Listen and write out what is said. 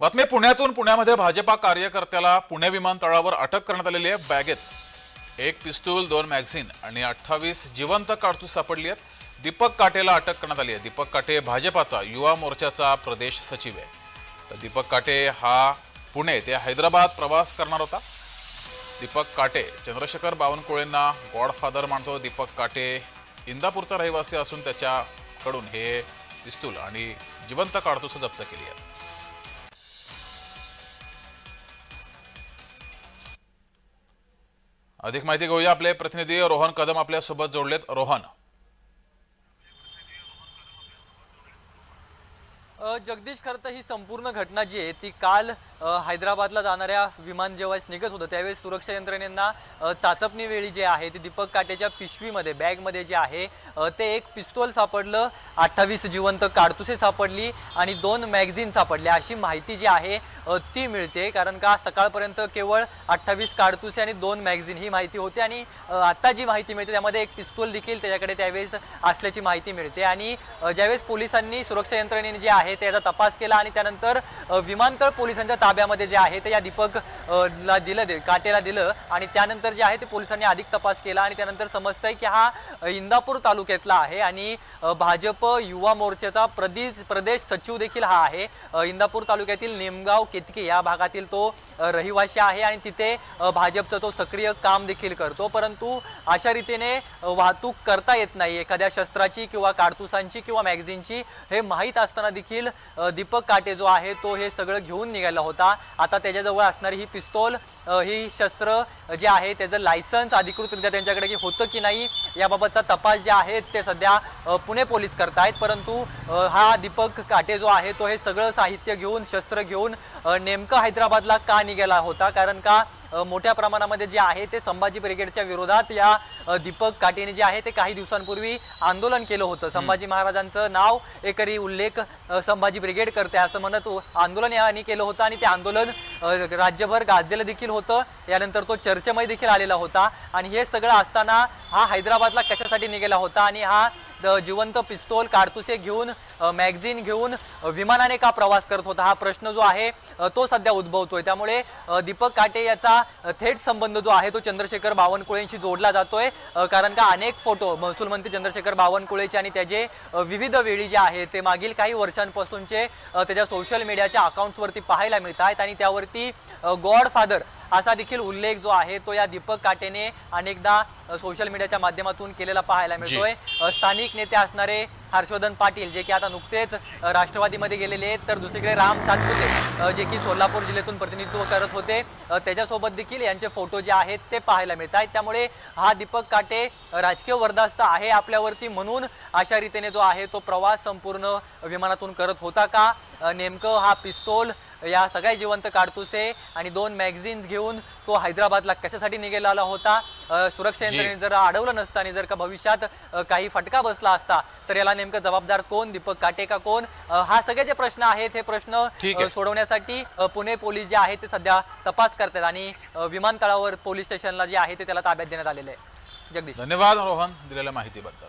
बातमी पुण्यातून. पुण्यामध्ये भाजपा कार्यकर्त्याला पुणे विमानतळावर अटक करण्यात आलेली आहे. बॅगेत एक पिस्तूल दोन मॅगझिन आणि अठ्ठावीस जिवंत काडतूस सापडली आहेत. दीपक काटेला अटक करण्यात आली आहे. दीपक काटे भाजपाचा युवा मोर्चाचा प्रदेश सचिव आहे. तर दीपक काटे हा पुणे ते हैदराबाद प्रवास करणार होता. दीपक काटे चंद्रशेखर बावनकुळेंना गॉडफादर मानतो. दीपक काटे इंदापूरचा रहिवासी असून त्याच्याकडून हे पिस्तूल आणि जिवंत काडतूस जप्त केली आहेत अधिक माहिती घेऊया आपले प्रतिनिधी रोहन कदम आपल्यासोबत जोडलेत. रोहन. जगदीश खरं तर ही संपूर्ण घटना जी आहे ती काल हैदराबादला जाणाऱ्या विमान जेव्हा निघत होतं त्यावेळेस सुरक्षा यंत्रणेंना चाचपणीवेळी चाचपणी वेळी जे आहे ते दीपक काटेच्या पिशवीमध्ये बॅगमध्ये जे आहे ते एक पिस्तोल सापडलं अठ्ठावीस जिवंत काडतुसे सापडली आणि दोन मॅगझिन सापडले अशी माहिती जी आहे ती मिळते कारण का सकाळपर्यंत केवळ अठ्ठावीस काडतुसे आणि दोन मॅगझिन ही माहिती होती आणि आत्ता जी माहिती मिळते त्यामध्ये एक पिस्तोल देखील त्याच्याकडे त्यावेळेस असल्याची माहिती मिळते. आणि ज्यावेळेस पोलिसांनी सुरक्षा यंत्रणेने जे आहे त्याचा तपास केला आणि त्यानंतर विमानतळ पोलिसांच्या ताब्यामध्ये जे आहे ते या दीपक ला दिलं दे काटेला दिलं आणि त्यानंतर जे आहे ते पोलिसांनी अधिक तपास केला आणि त्यानंतर समजतंय की हा इंदापूर तालुक्यातला आहे आणि भाजप युवा मोर्चाचा प्रदेश प्रदेश सचिव देखील हा आहे. इंदापूर तालुक्यातील नेमगाव केतके या भागातील तो रहिवाशी रहिवासी आहे आणि तिथे भाजपचा तो सक्रिय काम देखील करतो. परंतु अशा रीतीने वाहतूक करता येत नाही. एखाद्या शस्त्राची किंवा काडतुसांची किंवा मॅगझिनची हे माहीत असताना देखील देखील दीपक काटे जो आहे तो हे सगळं घेऊन निघाला होता. आता त्याच्याजवळ असणारी ही पिस्तोल ही शस्त्र जे आहे त्याचं लायसन्स अधिकृतरित्या त्यांच्याकडे की होतं की नाही याबाबतचा तपास जे आहे ते सध्या पुणे पोलीस करतायत. परंतु हा दीपक काटे जो आहे तो हे सगळं साहित्य घेऊन शस्त्र घेऊन नेमकं हैदराबादला का निघाला होता? कारण का मोठ्या प्रमाणामध्ये जे आहे ते संभाजी ब्रिगेडच्या विरोधात या दीपक काटेने जे आहे ते काही दिवसांपूर्वी आंदोलन केलं होतं. संभाजी महाराजांचं नाव एकरी उल्लेख संभाजी ब्रिगेड करते असं म्हणत आंदोलन यांनी केलं होतं आणि ते आंदोलन राज्यभर गाजलेलं देखील होतं. यानंतर तो चर्चेमध्ये देखील आलेला होता आणि हे सगळं असताना हा हैदराबादला कशासाठी निघाला होता आणि हा जिवंत पिस्तोल काडतुसे घेऊन मॅगझिन घेऊन विमानाने का प्रवास करत होता? हा प्रश्न जो आहे तो सध्या उद्भवतोय. त्यामुळे दीपक काटे याचा थेट संबंध जो आहे तो चंद्रशेखर बावनकुळेंशी जोडला जातोय. कारण का अनेक फोटो महसूल मंत्री चंद्रशेखर बावनकुळेचे आणि त्याचे विविध वेळी जे आहे ते मागील काही वर्षांपासूनचे त्याच्या सोशल मीडियाच्या अकाउंट्सवरती पाहायला मिळत आहेत आणि त्यावरती गॉड फादर असा देखील उल्लेख जो आहे तो या दीपक काटेने अनेकदा सोशल मीडियाच्या माध्यमातून केलेला पाहायला मिळतोय. स्थानिक नेते असणारे हर्षवर्धन पाटील जे की आता नुकतेच राष्ट्रवादीमध्ये गेलेले आहेत. तर दुसरीकडे राम सातपुते जे की सोलापूर जिल्ह्यातून प्रतिनिधित्व करत होते. त्याच्यासोबत देखील यांचे फोटो जे आहेत ते पाहायला मिळत आहेत. त्यामुळे हा दीपक काटे राजकीय वर्धास्त आहे आपल्यावरती म्हणून अशा रीतीने जो आहे तो प्रवास संपूर्ण विमानातून करत होता का? नेमकं हा पिस्तोल या सगळ्या जिवंत काडतुसे आणि दोन मॅगझिन्स घेऊन तो हैदराबादला कशासाठी निघालेला होता? सुरक्षा यंत्रणेने जर अडवलं नसतं आणि जर का भविष्यात काही फटका बसला असता तर याला नेमकं जबाबदार कोण? दीपक काटे का कोण? हा सगळे जे प्रश्न आहेत हे प्रश्न. सोडवण्यासाठी पुणे पोलीस जे आहे ते सध्या तपास करतात आणि विमानतळावर पोलीस स्टेशनला जे आहे ते त्याला ताब्यात देण्यात आलेलं आहे. जगदीश. धन्यवाद रोहन दिलेल्या माहितीबद्दल.